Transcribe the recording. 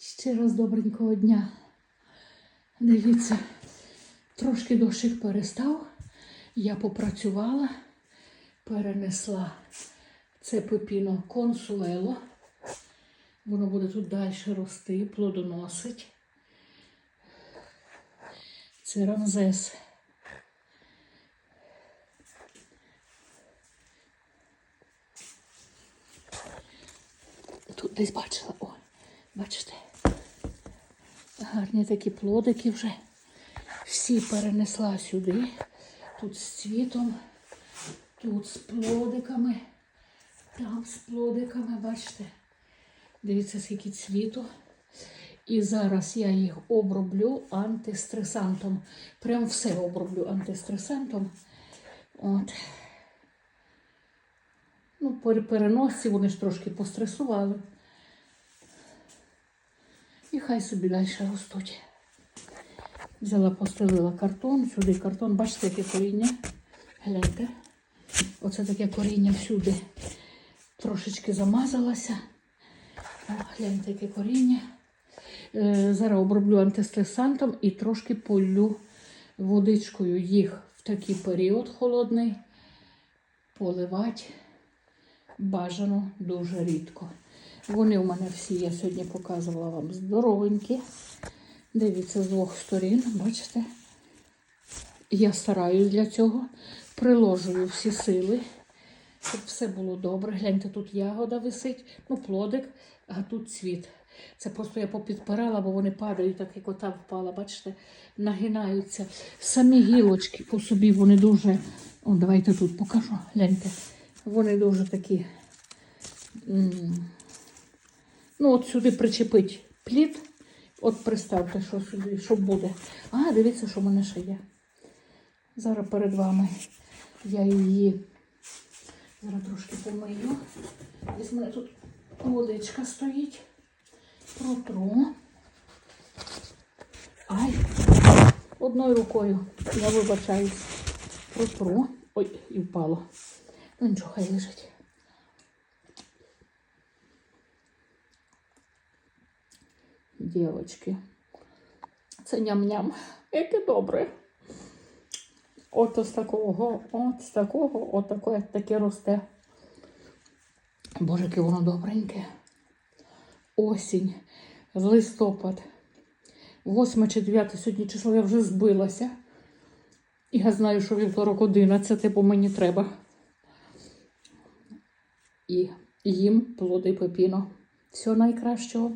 Ще раз добренького дня. Дивіться, трошки дощик перестав. Я попрацювала, перенесла це пепіно консуело. Воно буде тут далі рости, плодоносить. Це рамзес. Тут десь бачила, о, бачите, гарні такі плодики вже. Всі перенесла сюди. Тут з цвітом, тут з плодиками, там з плодиками, бачите. Дивіться, скільки цвіту. І зараз я їх оброблю антистресантом. Прям все оброблю антистресантом. От. Ну, при переносці вони ж трошки постресували. І хай собі далі ростуть. Взяла, постелила картон, сюди картон, бачите, яке коріння. Гляньте. Оце таке коріння всюди. Трошечки замазалося. О, гляньте, яке коріння. Е, зараз оброблю антистресантом і трошки полю водичкою їх в такий період холодний. Поливати бажано дуже рідко. Вони у мене всі, я сьогодні показувала вам здоровенькі. Дивіться з двох сторін, бачите? Я стараюсь для цього, приложую всі сили, щоб все було добре. Гляньте, тут ягода висить, ну, плодик, а тут цвіт. Це просто я попідпирала, бо вони падають, так як ота впала, бачите, нагинаються. Самі гілочки по собі вони дуже. О, давайте тут покажу. Гляньте. Вони дуже такі. м, Ну, от сюди причепить плід. От представте, що сюди, що буде. А, дивіться, що в мене ще є. Зараз перед вами я її зараз трошки помию. Ось в мене тут водичка стоїть. Протру. Ай, одною рукою. Я вибачаюсь. Протру. Ой, і впало. Ну нічого, хай лежить. Дівочки. Це ням-ням. Яке добре. От з такого, от з такого, от таке, таке росте. Боже, яке воно добреньке. Осінь, листопад. 8 чи 9 сьогодні число я вже збилася. І я знаю, що вівторок 11, бо мені треба. І їм плоди пепіно. Всього найкращого.